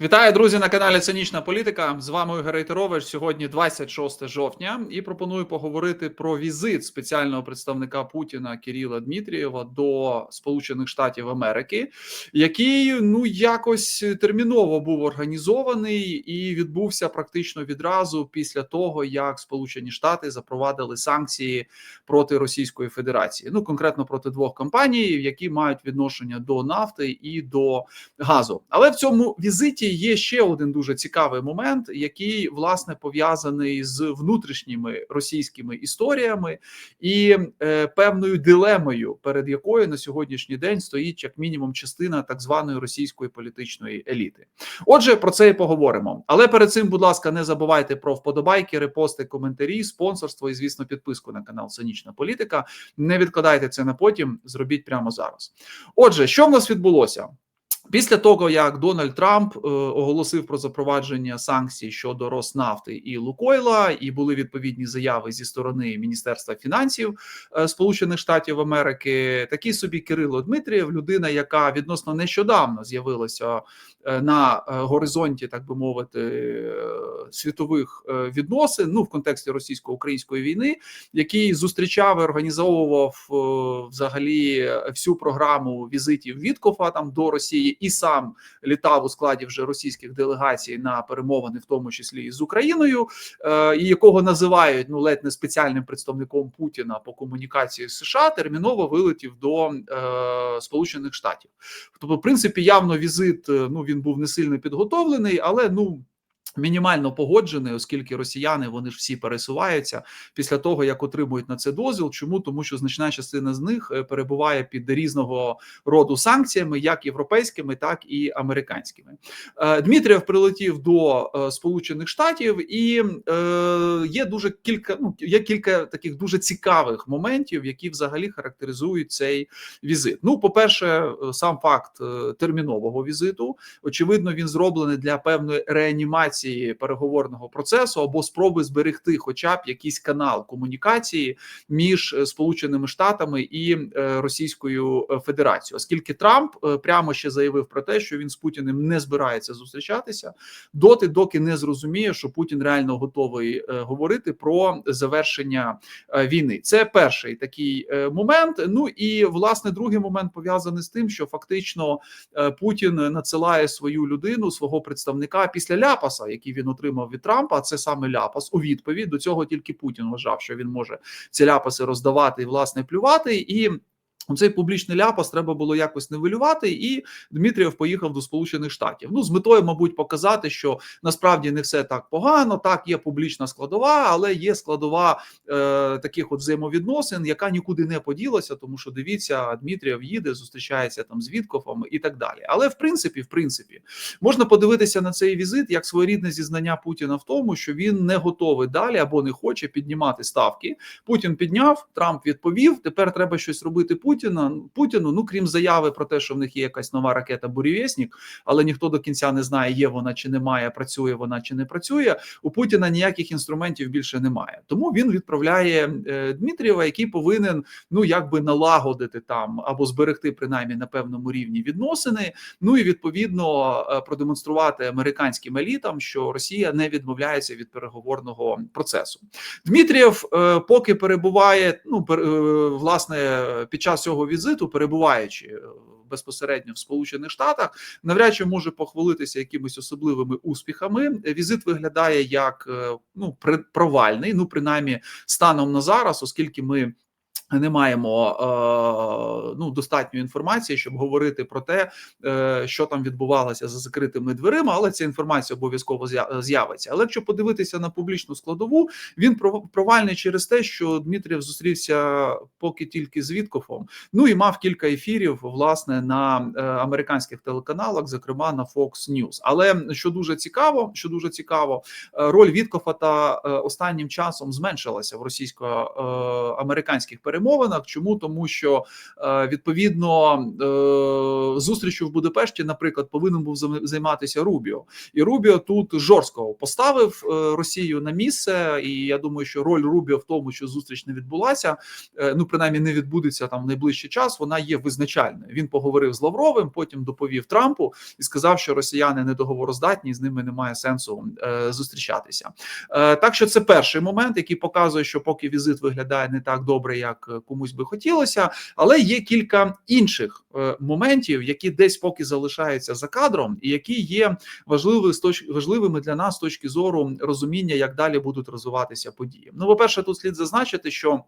Вітаю, друзі, на каналі Цинічна Політика. З вами Ігор Рейтерович. Сьогодні 26 жовтня, і пропоную поговорити про візит спеціального представника Путіна Кирила Дмитрієва до Сполучених Штатів Америки, який ну якось терміново був організований і відбувся практично відразу після того, як Сполучені Штати запровадили санкції проти Російської Федерації. Ну конкретно проти двох компаній, які мають відношення до нафти і до газу. Але в цьому візиті є ще один дуже цікавий момент, який власне пов'язаний з внутрішніми російськими історіями і е, певною дилемою, перед якою на сьогоднішній день стоїть як мінімум частина так званої російської політичної еліти. Отже, про це і поговоримо. Але перед цим, будь ласка, не забувайте про вподобайки, репости, коментарі, спонсорство і, звісно, підписку на канал Цинічна Політика. Не відкладайте це на потім, зробіть прямо зараз. Отже, що в нас відбулося? Після того, як Дональд Трамп е, оголосив про запровадження санкцій щодо Роснафти і Лукойла, і були відповідні заяви зі сторони Міністерства фінансів е, Сполучених Штатів Америки, такий собі Кирило Дмитрієв, людина, яка відносно нещодавно з'явилася е, на е, горизонті, так би мовити, е, світових е, відносин, ну в контексті російсько-української війни, який зустрічав і організовував е, взагалі всю програму візитів Віткофа там до Росії і сам літав у складі вже російських делегацій на перемовини, в тому числі і з Україною, е, і якого називають ну ледь не спеціальним представником Путіна по комунікації з США, терміново вилетів до е, Сполучених Штатів. Тобто, в принципі, явно візит е, ну він був не сильно підготовлений, але ну. Мінімально погоджений, оскільки росіяни вони ж всі пересуваються після того, як отримують на це дозвіл. Чому тому, що значна частина з них е, перебуває під різного роду санкціями, як європейськими, так і американськими. Е, Дмитрієв прилетів до е, Сполучених Штатів, і є дуже кілька. Ну є кілька таких дуже цікавих моментів, які взагалі характеризують цей візит. Ну, по перше, сам факт термінового візиту. Очевидно, він зроблений для певної реанімації переговорного процесу або спроби зберегти, хоча б якийсь канал комунікації між Сполученими Штатами і Російською Федерацією, оскільки Трамп прямо ще заявив про те, що він з Путіним не збирається зустрічатися доти, доки не зрозуміє, що Путін реально готовий говорити про завершення війни. Це перший такий момент. Ну і власне другий момент пов'язаний з тим, що фактично Путін надсилає свою людину, свого представника після ляпаса який він отримав від Трампа, це саме ляпас. У відповідь до цього тільки Путін вважав, що він може ці ляпаси роздавати і власне плювати і. Цей публічний ляпас треба було якось нивелювати, і Дмитрієв поїхав до Сполучених Штатів. Ну з метою, мабуть, показати, що насправді не все так погано. Так, є публічна складова, але є складова е, таких от взаємовідносин, яка нікуди не поділася, тому що дивіться, Дмитрієв їде, зустрічається там з Віткофом і так далі. Але в принципі, в принципі, можна подивитися на цей візит як своєрідне зізнання Путіна в тому, що він не готовий далі або не хоче піднімати ставки. Путін підняв, Трамп відповів. Тепер треба щось робити. Путін. Путіна Путіну, ну крім заяви про те, що в них є якась нова ракета Бурєвєснік, але ніхто до кінця не знає, є вона чи немає, працює вона чи не працює. У Путіна ніяких інструментів більше немає. Тому він відправляє е, Дмитрієва, який повинен ну якби налагодити там або зберегти принаймні на певному рівні відносини. Ну і відповідно е, продемонструвати американським елітам, що Росія не відмовляється від переговорного процесу. Дмитрієв е, поки перебуває, ну пер, власне під час цього візиту, перебуваючи е, безпосередньо в Сполучених Штатах, навряд чи може похвалитися якимись особливими успіхами. Візит виглядає як е, ну провальний, ну принаймні станом на зараз, оскільки ми. Не маємо е, ну достатньо інформації, щоб говорити про те, е, що там відбувалося за закритими дверима, але ця інформація обов'язково з'явиться. Але якщо подивитися на публічну складову, він провальний через те, що Дмитрів зустрівся поки тільки з Віткофом. Ну і мав кілька ефірів власне на е, американських телеканалах, зокрема на Fox News. Але що дуже цікаво, що дуже цікаво, роль Віткофа та останнім часом зменшилася в російсько-американських перемовинах. Чому тому, що е, відповідно е, зустрічю в Будапешті, наприклад, повинен був займатися Рубіо, і Рубіо тут жорстко поставив е, Росію на місце. І я думаю, що роль Рубіо в тому, що зустріч не відбулася, ну принаймні не відбудеться там в найближчий час. Вона є визначальною. Він поговорив з Лавровим, потім доповів Трампу і сказав, що росіяни недоговороздатні, з ними немає сенсу зустрічатися. Так що це перший момент, який показує, що поки візит виглядає не так добре, як е, комусь би хотілося, але є кілька інших е, моментів, які десь поки залишаються за кадром, і які є важливими з точ... важливими для нас з точки зору розуміння, як далі будуть розвиватися події. Ну, по перше, тут слід зазначити, що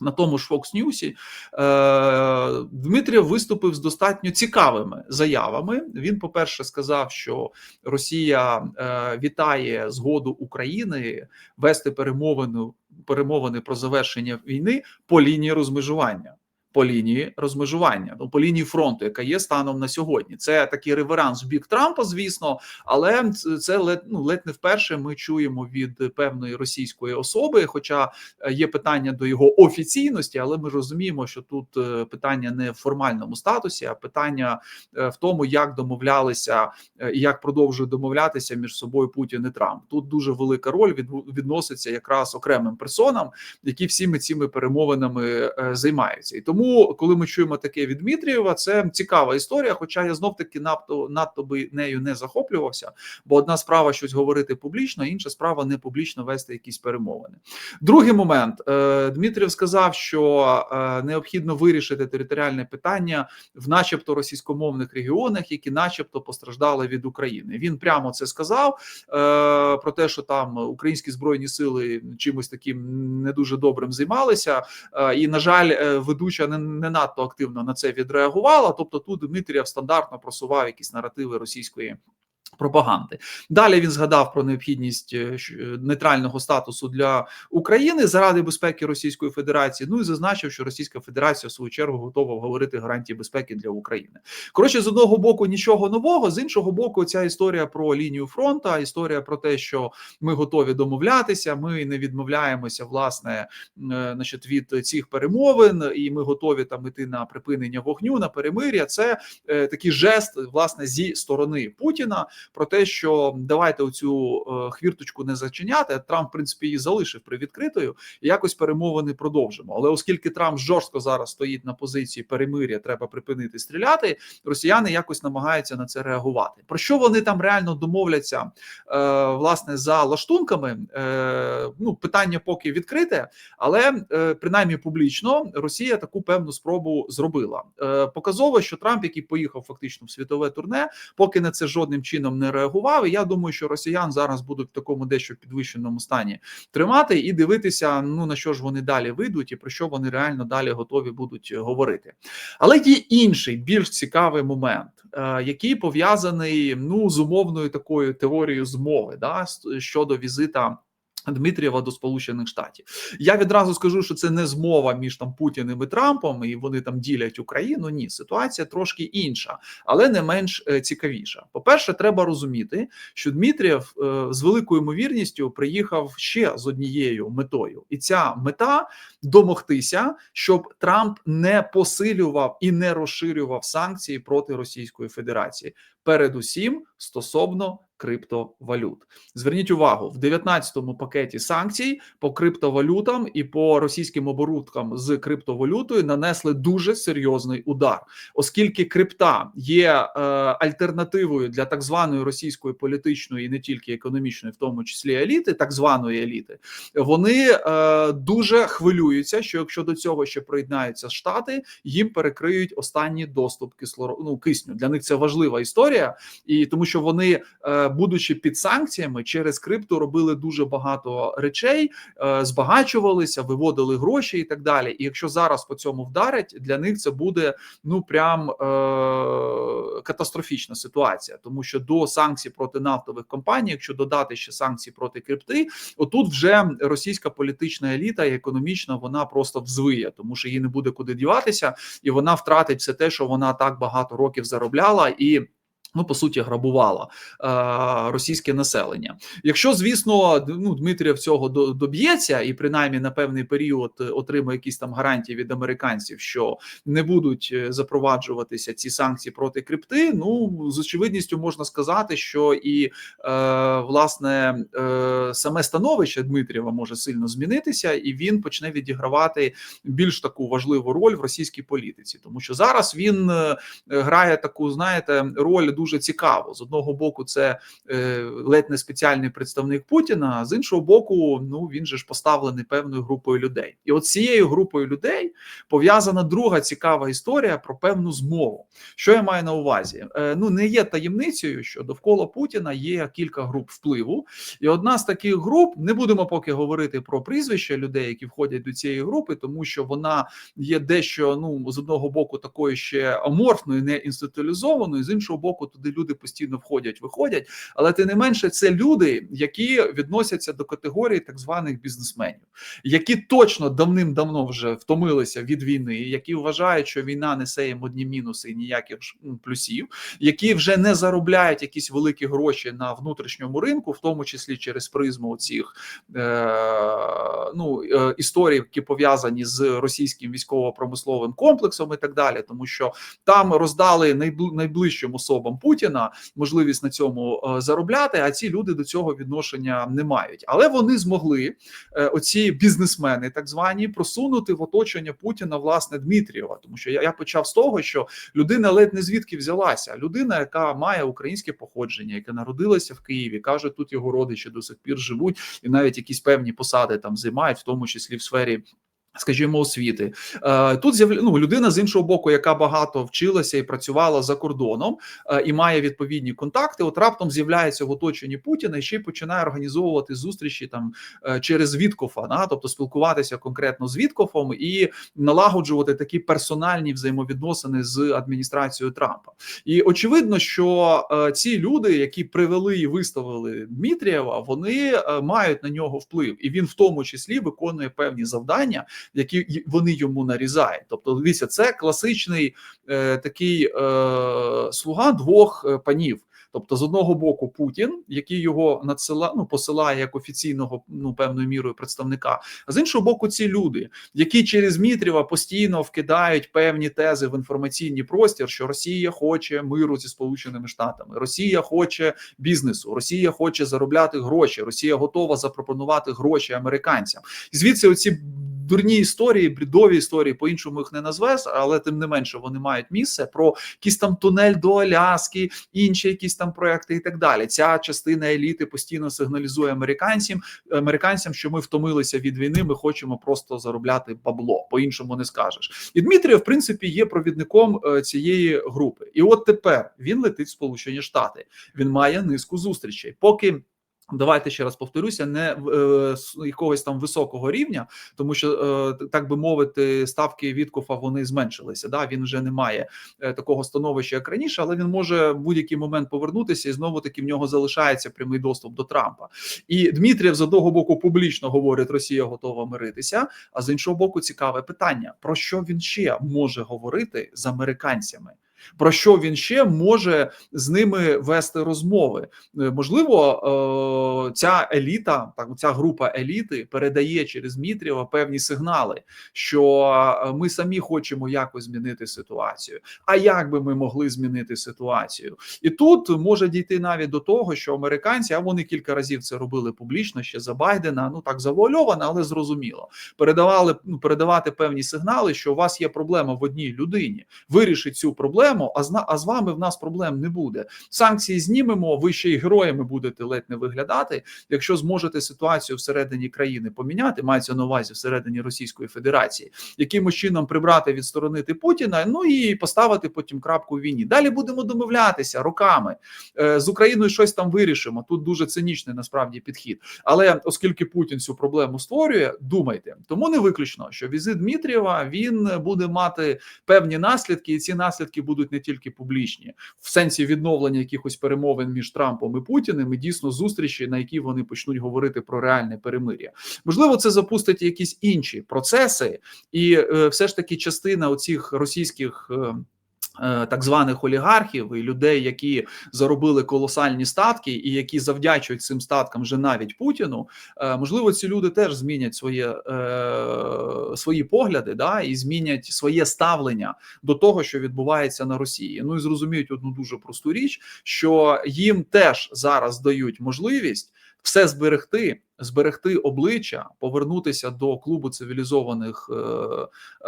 на тому ж Fox News е, Дмитрів виступив з достатньо цікавими заявами. Він, по-перше, сказав, що Росія е, вітає згоду України вести перемовину перемовини про завершення війни по лінії розмежування. По лінії розмежування, ну по лінії фронту, яка є станом на сьогодні, це такий реверанс в бік Трампа, звісно, але це- ледь ну ледь не вперше. Ми чуємо від певної російської особи. Хоча е, є питання до його офіційності, але ми розуміємо, що тут е, питання не в формальному статусі, а питання е, в тому, як домовлялися і як продовжують домовлятися між собою Путін і Трамп. Тут дуже велика роль відноситься якраз окремим персонам, які всіми цими перемовинами займаються. І тому, коли ми чуємо таке від Дмитрієва, це цікава історія. Хоча я знов таки надто надто би нею не захоплювався, бо одна справа щось говорити публічно, інша справа не публічно вести якісь перемовини. Другий момент Е, Дмитрів сказав, що е, необхідно вирішити територіальне питання в, начебто, російськомовних регіонах, які, начебто, постраждали від України. Він прямо це сказав е, про те, що там українські збройні сили чимось таким не дуже добрим займалися. І, на жаль, ведуча не, не надто активно на це відреагувала. Тобто, тут Дмитрів стандартно просував якісь наративи російської. Пропаганди далі він згадав про необхідність е, е, нейтрального статусу для України заради безпеки Російської Федерації. Ну і зазначив, що Російська Федерація в свою чергу готова говорити гарантії безпеки для України. Коротше, з одного боку нічого нового, з іншого боку, ця історія про лінію фронту, історія про те, що ми готові домовлятися. Ми не відмовляємося власне е, значить, від цих перемовин, і ми готові там іти на припинення вогню, на перемир'я. Це е, такий жест власне зі сторони Путіна про те, що давайте оцю е, хвірточку не зачиняти. Трамп, в принципі, її залишив привідкритою, і якось перемовини продовжимо. Але оскільки Трамп жорстко зараз стоїть на позиції перемир'я, треба припинити стріляти. Росіяни якось намагаються на це реагувати. Про що вони там реально домовляться е, власне за лаштунками? Е, ну питання поки відкрите, але е, принаймні публічно Росія таку певну спробу зробила. Е, показово, що Трамп, який поїхав фактично в світове турне, поки на це жодним чином не реагував. І я думаю, що росіян зараз будуть в такому дещо підвищеному стані тримати і дивитися, ну на що ж вони далі вийдуть, і про що вони реально далі готові будуть говорити. Але є інший більш цікавий момент, е, який пов'язаний ну з умовною такою теорією змови, да щодо візита. Дмитрієва до Сполучених Штатів я відразу скажу, що це не змова між там Путіним і Трампом, і вони там ділять Україну. Ні, ситуація трошки інша, але не менш е, цікавіша. По перше, треба розуміти, що Дмитрієв е, з великою ймовірністю приїхав ще з однією метою, і ця мета домогтися, щоб Трамп не посилював і не розширював санкції проти Російської Федерації, передусім стосовно криптовалют. Зверніть увагу, в 19-му пакеті санкцій по криптовалютам і по російським оборудкам з криптовалютою нанесли дуже серйозний удар, оскільки крипта є е, альтернативою для так званої російської політичної і не тільки економічної, в тому числі еліти, так званої еліти, вони е, дуже хвилюються, що якщо до цього ще приєднаються штати, їм перекриють останній доступ кислороду ну, кисню. Для них це важлива історія, і тому що вони, е, будучи під санкціями, через крипту робили дуже багато речей, е, збагачувалися, виводили гроші і так далі. І якщо зараз по цьому вдарять, для них це буде ну прям е, катастрофічна ситуація, тому що до санкцій проти нафтових компаній, якщо додати ще санкції проти крипти, отут вже російська політична еліта і економічна вона просто взвиє, тому що їй не буде куди діватися, і вона втратить все те, що вона так багато років заробляла і. Ну, по суті, грабувала е, російське населення. Якщо, звісно, ну Дмитрієв цього доб'ється, і принаймні на певний період отримає якісь там гарантії від американців, що не будуть е, запроваджуватися ці санкції проти крипти. Ну з очевидністю можна сказати, що і е, власне е, саме становище Дмитрієва може сильно змінитися, і він почне відігравати більш таку важливу роль в російській політиці, тому що зараз він е, грає таку, знаєте, роль дуже цікаво. З одного боку, це е, ледь не спеціальний представник Путіна, а з іншого боку, ну він же ж поставлений певною групою людей. І от цією групою людей пов'язана друга цікава історія про певну змову. Що я маю на увазі? Е, ну не є таємницею, що довкола Путіна є кілька груп впливу, і одна з таких груп не будемо поки говорити про прізвища людей, які входять до цієї групи, тому що вона є дещо ну з одного боку такою ще аморфною, не інституалізованою, з іншого боку, туди люди постійно входять, виходять, але тим не менше, це люди, які відносяться до категорії так званих бізнесменів, які точно давним-давно вже втомилися від війни, які вважають, що війна несе їм одні мінуси і ніяких плюсів, які вже не заробляють якісь великі гроші на внутрішньому ринку, в тому числі через призму цих е, ну е, історій, які пов'язані з російським військово-промисловим комплексом, і так далі, тому що там роздали найближчим особам Путіна можливість на цьому е, заробляти. А ці люди до цього відношення не мають. Але вони змогли е, оці бізнесмени, так звані, просунути в оточення Путіна власне Дмитрієва. Тому що я, почав з того, що людина ледь не звідки взялася. Людина, яка має українське походження, яка народилася в Києві, каже, тут його родичі до сих пір живуть, і навіть якісь певні посади там займають, в тому числі в сфері. Скажімо, освіти е, тут з'явля... ну, людина з іншого боку, яка багато вчилася і працювала за кордоном е, і має відповідні контакти. От раптом з'являється в оточенні Путіна і ще й починає організовувати зустрічі там е, через Віткофа, да? тобто спілкуватися конкретно з Віткофом і налагоджувати такі персональні взаємовідносини з адміністрацією Трампа. І очевидно, що ці люди, які привели і виставили Дмитрієва, вони мають на нього вплив, і він в тому числі виконує певні завдання які вони йому нарізають. Тобто, дивіться, це класичний е, такий е, слуга двох е, панів. Тобто, з одного боку, Путін, який його надсила, ну, посилає як офіційного ну певною мірою представника, а з іншого боку, ці люди, які через Мітрєва постійно вкидають певні тези в інформаційний простір, що Росія хоче миру зі Сполученими Штатами, Росія хоче бізнесу, Росія хоче заробляти гроші, Росія готова запропонувати гроші американцям. І звідси оці дурні історії, брідові історії, по іншому їх не назвеш, але тим не менше вони мають місце про якийсь там тунель до Аляски, інші якісь там проекти і так далі. Ця частина еліти постійно сигналізує американцям, американцям, що ми втомилися від війни. Ми хочемо просто заробляти бабло. По іншому не скажеш. І Дмитрій, в принципі, є провідником е, цієї групи. І от тепер він летить в Сполучені Штати. Він має низку зустрічей, поки. Давайте ще раз повторюся, не е, якогось там високого рівня, тому що е, так би мовити, ставки Віткофа вони зменшилися. Да, він вже не має е, такого становища, як раніше, але він може в будь-який момент повернутися, і знову таки в нього залишається прямий доступ до Трампа. І Дмитрієв з одного боку публічно говорить, Росія готова миритися. А з іншого боку, цікаве питання: про що він ще може говорити з американцями? Про що він ще може з ними вести розмови? Е, можливо, е, ця еліта, так ця група еліти передає через Мітрєва певні сигнали, що е, ми самі хочемо якось змінити ситуацію. А як би ми могли змінити ситуацію? І тут може дійти навіть до того, що американці, а вони кілька разів це робили публічно ще за Байдена. Ну так завуальовано, але зрозуміло. Передавали ну передавати певні сигнали, що у вас є проблема в одній людині. Вирішить цю проблему проблему, а з а з вами в нас проблем не буде. Санкції знімемо. Ви ще й героями будете ледь не виглядати. Якщо зможете ситуацію всередині країни поміняти, мається на увазі всередині Російської Федерації, якимось чином прибрати, відсторонити Путіна, ну і поставити потім крапку в війні. Далі будемо домовлятися роками е, з Україною. Щось там вирішимо. Тут дуже цинічний насправді підхід. Але оскільки Путін цю проблему створює, думайте, тому не виключно, що візит Дмитрієва він буде мати певні наслідки, і ці наслідки будуть будуть не тільки публічні, в сенсі відновлення якихось перемовин між Трампом і Путіним і дійсно зустрічі, на які вони почнуть говорити про реальне перемир'я. Можливо, це запустить якісь інші процеси, і е, все ж таки частина оцих російських. Е, Так званих олігархів і людей, які заробили колосальні статки, і які завдячують цим статкам вже навіть Путіну. е, Можливо, ці люди теж змінять своє е, свої погляди, да і змінять своє ставлення до того, що відбувається на Росії. Ну і зрозуміють одну дуже просту річ, що їм теж зараз дають можливість все зберегти, зберегти обличчя, повернутися до клубу цивілізованих е,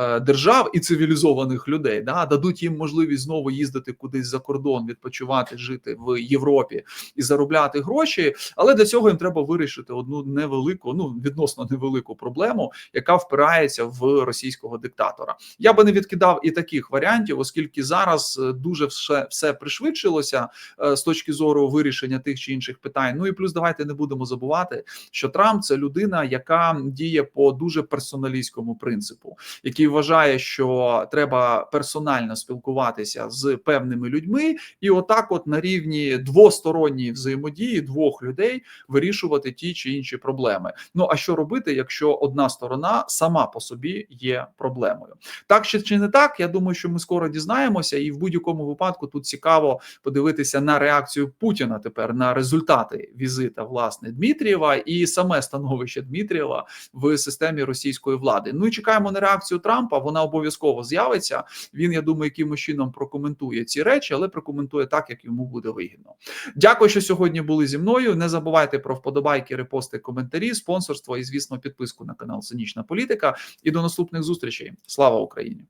е, держав і цивілізованих людей. Да, дадуть їм можливість знову їздити кудись за кордон, відпочивати, жити в Європі і заробляти гроші. Але для цього їм треба вирішити одну невелику, ну відносно невелику проблему, яка впирається в російського диктатора. Я би не відкидав і таких варіантів, оскільки зараз е, дуже все, все пришвидшилося з точки зору вирішення тих чи інших питань. Ну і плюс давайте не будемо забувати, що Трамп це людина, яка діє по дуже персоналістському принципу, який вважає, що треба персонально спілкуватися з певними людьми, і отак, от на рівні двосторонньої взаємодії двох людей вирішувати ті чи інші проблеми. Ну а що робити, якщо одна сторона сама по собі є проблемою? Так чи чи не так? Я думаю, що ми скоро дізнаємося, і в будь-якому випадку тут цікаво подивитися на реакцію Путіна тепер на результати візита власне Дмитрієва і саме становище Дмитрієва в системі російської влади. Ну і чекаємо на реакцію Трампа. Вона обов'язково з'явиться. Він я думаю, якимось чином прокоментує ці речі, але прокоментує так, як йому буде вигідно. Дякую, що сьогодні були зі мною. Не забувайте про вподобайки, репости, коментарі, спонсорство і, звісно, підписку на канал Цинічна Політика. І до наступних зустрічей. Слава Україні!